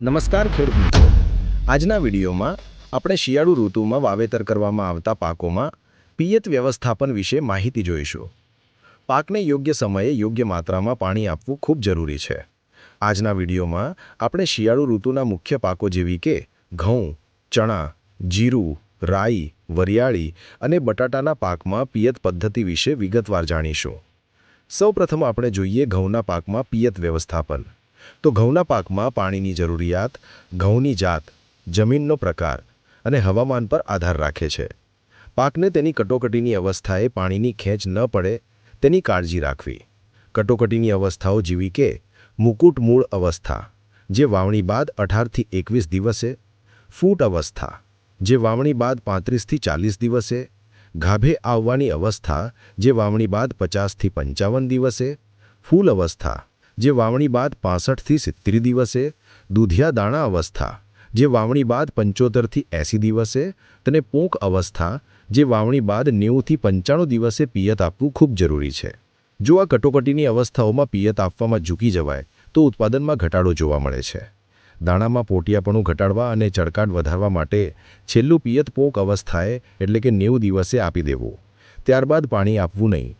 નમસ્કાર ખેડૂત મિત્રો. આજના વિડીયોમાં આપણે શિયાળુ ઋતુમાં વાવેતર કરવામાં આવતા પાકોમાં પિયત વ્યવસ્થાપન વિશે માહિતી જોઈશું. પાકને યોગ્ય સમયે યોગ્ય માત્રામાં પાણી આપવું ખૂબ જરૂરી છે. આજના વિડીયોમાં આપણે શિયાળુ ઋતુના મુખ્ય પાકો જેવી કે ઘઉં, ચણા, જીરું, રાઈ, વરિયાળી અને બટાટાના પાકમાં પિયત પદ્ધતિ વિશે વિગતવાર જાણીશું. સૌપ્રથમ આપણે જોઈએ ઘઉંના પાકમાં પિયત વ્યવસ્થાપન. તો ઘઉંના પાકમાં પાણીની જરૂરિયાત, ઘઉંની જાત, જમીનનો પ્રકાર અને હવામાન પર આધાર રાખે છે. પાકને તેની કટોકટીની અવસ્થાએ પાણીની ખેંચ ન પડે તેની કાળજી રાખવી. કટોકટીની અવસ્થાઓ જેવી કે મુકુટ મૂળ અવસ્થા, જે વાવણી બાદ અઢારથી એકવીસ દિવસે, ફૂટ અવસ્થા, જે વાવણી બાદ પાંત્રીસથી ચાલીસ દિવસે, ગાભે આવવાની અવસ્થા, જે વાવણી બાદ પચાસથી પંચાવન દિવસે, ફૂલ અવસ્થા જે વાવણી બાદ પાસઠથી સિત્તેર દિવસે, દૂધિયા દાણા અવસ્થા, જે વાવણી બાદ પંચોતેરથી એંસી દિવસે અને પોંક અવસ્થા, જે વાવણી બાદ નેવુંથી પંચાણું દિવસે પિયત આપવું ખૂબ જરૂરી છે. જો આ કટોકટીની અવસ્થાઓમાં પિયત આપવામાં ઝૂકી જવાય, તો ઉત્પાદનમાં ઘટાડો જોવા મળે છે. દાણામાં પોટિયાપણું ઘટાડવા અને ચળકાટ વધારવા માટે છેલ્લું પિયત પોંક અવસ્થાએ એટલે કે નેવું દિવસે આપી દેવું. ત્યારબાદ પાણી આપવું નહીં.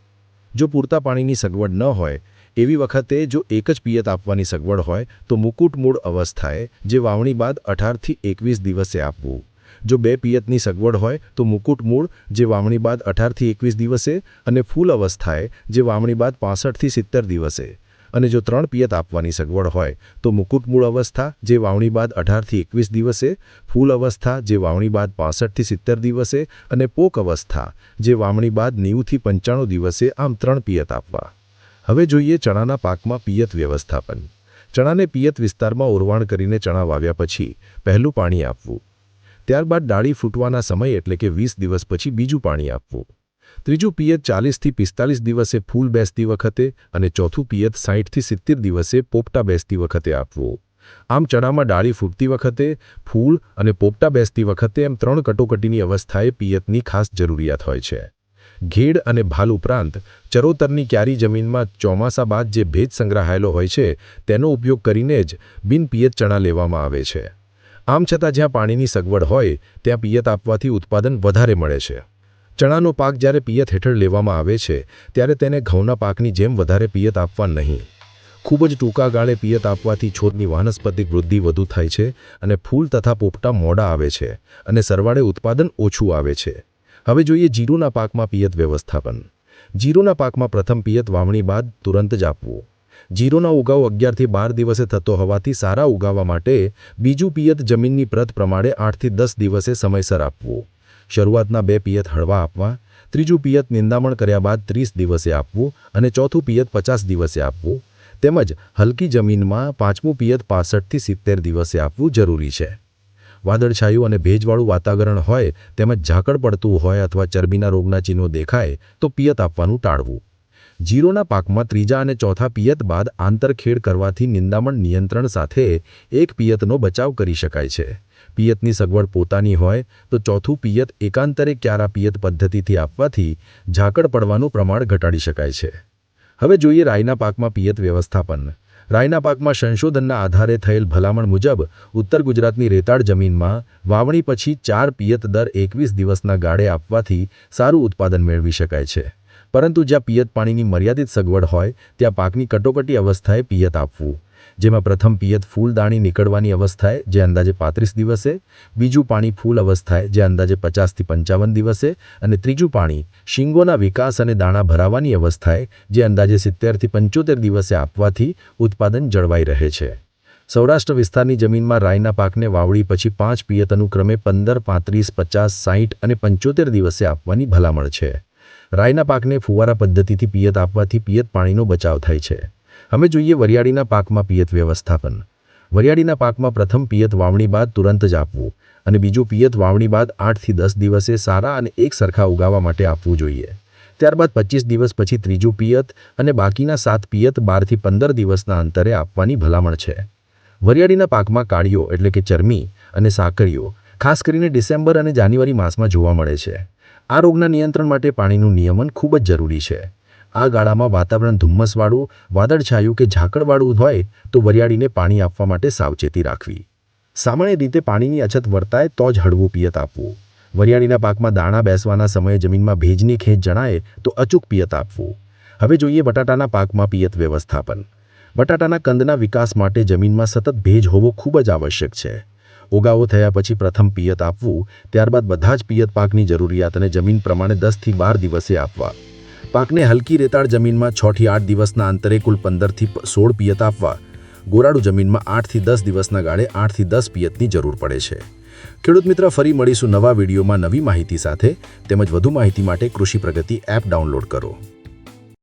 જો પૂરતા પાણીની સગવડ ન હોય એવી વખતે જો એક જ પિયત આપવાની સગવડ હોય, તો મુકુટ મૂળ અવસ્થાએ જે વાવણી બાદ અઢારથી એકવીસ દિવસે આપવું. જો બે પિયતની સગવડ હોય, તો મુકુટ મૂળ જે વાવણી બાદ અઢારથી એકવીસ દિવસે અને ફૂલ અવસ્થાએ જે વાવણી બાદ પાસઠથી સિત્તેર દિવસે. અને જો ત્રણ પિયત આપવાની સગવડ હોય, તો મુકુટ મૂળ અવસ્થા જે વાવણી બાદ અઢારથી એકવીસ દિવસે, ફૂલ અવસ્થા જે વાવણી બાદ પાસઠથી સિત્તેર દિવસે અને પોક અવસ્થા જે વાવણી બાદ નેવુંથી પંચાણું દિવસે આમ ત્રણ પિયત આપવા. હવે જોઈએ ચણાના પાકમાં પિયત વ્યવસ્થાપન. ચણાને પિયત વિસ્તારમાં ઓરવાણ કરીને ચણા વાવ્યા પછી પહેલું પાણી આપવું. ત્યારબાદ ડાળી ફૂટવાના સમય એટલે કે વીસ દિવસ પછી બીજું પાણી આપવું. ત્રીજું પિયત ચાલીસથી પિસ્તાલીસ દિવસે ફૂલ બેસતી વખતે અને ચોથું પિયત સાહીઠથી સિત્તેર દિવસે પોપટા બેસતી વખતે આપવું. આમ ચણામાં ડાળી ફૂટતી વખતે, ફૂલ અને પોપટા બેસતી વખતે એમ ત્રણ કટોકટીની અવસ્થાએ પિયતની ખાસ જરૂરિયાત હોય છે. ઘેડ અને ભાલ ઉપરાંત ચરોતરની ક્યારી જમીનમાં ચોમાસા બાદ જે ભેજ સંગ્રહાયેલો હોય છે, તેનો ઉપયોગ કરીને જ બિનપિયત ચણા લેવામાં આવે છે. આમ છતાં જ્યાં પાણીની સગવડ હોય, ત્યાં પિયત આપવાથી ઉત્પાદન વધારે મળે છે. ચણાનો પાક જ્યારે પિયત હેઠળ લેવામાં આવે છે, ત્યારે તેને ઘઉંના પાકની જેમ વધારે પિયત આપવા નહીં. ખૂબ જ ટૂંકા ગાળે પિયત આપવાથી છોડની વાનસ્પતિક વૃદ્ધિ વધુ થાય છે અને ફૂલ તથા પોપટા મોડા આવે છે અને સરવાળે ઉત્પાદન ઓછું આવે છે. હવે જોઈએ જીરુના પાકમાં પિયત વ્યવસ્થાપન. જીરુના પાકમાં પ્રથમ પિયત વાવણી બાદ તુરંત જ આપવું. જીરુનો ઉગાવ અગિયારથી બાર દિવસે થતો હોવાથી સારા ઉગાવવા માટે બીજું પિયત જમીનની પ્રત પ્રમાણે આઠથી દસ દિવસે સમયસર આપવું. શરૂઆતના બે પિયત હળવા આપવા, ત્રીજું પિયત નિંદામણ કર્યા બાદ ત્રીસ દિવસે આપવું અને ચોથું પિયત પચાસ દિવસે આપવું. તેમજ હલકી જમીનમાં પાંચમું પિયત પાસઠથી સિત્તેર દિવસે આપવું જરૂરી છે. વાદળછાયું અને ભેજવાળું વાતાવરણ હોય, તેમજ ઝાકળ પડતું હોય અથવા ચરબીના રોગના ચિહ્નો દેખાય, તો પિયત આપવાનું ટાળવું. જીરોના પાકમાં ત્રીજા અને ચોથા પિયત બાદ આંતરખેડ કરવાથી નિંદામણ નિયંત્રણ સાથે એક પિયતનો બચાવ કરી શકાય છે. પિયતની સગવડ પોતાની હોય, તો ચોથું પિયત એકાંતરે ક્યારા પિયત પદ્ધતિથી આપવાથી ઝાકળ પડવાનું પ્રમાણ ઘટાડી શકાય છે. હવે જોઈએ રાઈના પાકમાં પિયત વ્યવસ્થાપન. રાઈના પાકમાં સંશોધનના આધારે થયેલ ભલામણ મુજબ ઉત્તર ગુજરાતની રેતાળ જમીનમાં વાવણી પછી ચાર પિયત દર એકવીસ દિવસના ગાળે આપવાથી સારું ઉત્પાદન મેળવી શકાય છે. પરંતુ જ્યાં પિયત પાણીની મર્યાદિત સગવડ હોય, ત્યાં પાકની કટોકટી અવસ્થાએ પિયત આપવું. જેમાં પ્રથમ પિયત ફૂલદાણી નીકળવાની અવસ્થાએ, જે અંદાજે પાંત્રીસ દિવસે, બીજું પાણી ફૂલ અવસ્થાએ, જે અંદાજે પચાસથી પંચાવન દિવસે, અને ત્રીજું પાણી શીંગોના વિકાસ અને દાણા ભરાવાની અવસ્થાએ, જે અંદાજે સિત્તેરથી પંચોતેર દિવસે આપવાથી ઉત્પાદન જળવાઈ રહે છે. સૌરાષ્ટ્ર વિસ્તારની જમીનમાં રાયના પાકને વાવણી પછી પાંચ પિયત અનુક્રમે પંદર, પાંત્રીસ, પચાસ સાહીઠ અને પંચોતેર દિવસે આપવાની ભલામણ છે. રાયના પાકને ફુવારા પદ્ધતિથી પિયત આપવાથી પિયત પાણીનો બચાવ થાય છે. હવે જોઈએ વરિયાળીના પાકમાં પિયત વ્યવસ્થાપન. વરિયાળીના પાકમાં પ્રથમ પિયત વાવણી બાદ તુરંત જ આપવું અને બીજું પિયત વાવણી બાદ આઠથી દસ દિવસે સારા અને એક સરખા ઉગાવવા માટે આપવું જોઈએ. ત્યારબાદ પચીસ દિવસ પછી ત્રીજું પિયત અને બાકીના સાત પિયત બારથી પંદર દિવસના અંતરે આપવાની ભલામણ છે. વરિયાળીના પાકમાં કાળીઓ એટલે કે ચરમી અને સાકરીઓ, ખાસ કરીને ડિસેમ્બર અને જાન્યુઆરી માસમાં જોવા મળે છે. આ રોગના નિયંત્રણ માટે પાણીનું નિયમન ખૂબ જ જરૂરી છે. આ ગાળામાં વાતાવરણ ધુમ્મસવાળું, વાદળછાયું કે ઝાકળવાળું હોય તો વરિયાળીને પાણી આપવા માટે સાવચેતી રાખવી. સામાન્ય રીતે પાણીની અછત વર્તાય તો જ હળવું પિયત આપવું. વરિયાળીના પાકમાં દાણા બેસવાના સમયે જમીનમાં ભેજની ખેંચ જણાય તો અચૂક પિયત આપવું. હવે જોઈએ બટાટાના પાકમાં પિયત વ્યવસ્થાપન. બટાટાના કંદના વિકાસ માટે જમીનમાં સતત ભેજ હોવો ખૂબ જ આવશ્યક છે. ઉગાવો થયા પછી પ્રથમ પિયત આપવું, ત્યારબાદ બધા જ પિયત પાકની જરૂરિયાતને જમીન પ્રમાણે દસથી બાર દિવસે આપવા. પાકને હલકી રેતાળ જમીનમાં છથી આઠ દિવસના અંતરે કુલ પંદરથી સોળ પિયત આપવા, ગોરાડુ જમીનમાં આઠથી દસ દિવસના ગાળે આઠથી દસ પિયતની જરૂર પડે છે. ખેડૂત મિત્ર, ફરી મળીશું નવા વિડીયોમાં નવી માહિતી સાથે. તેમજ વધુ માહિતી માટે કૃષિ પ્રગતિ એપ ડાઉનલોડ કરો.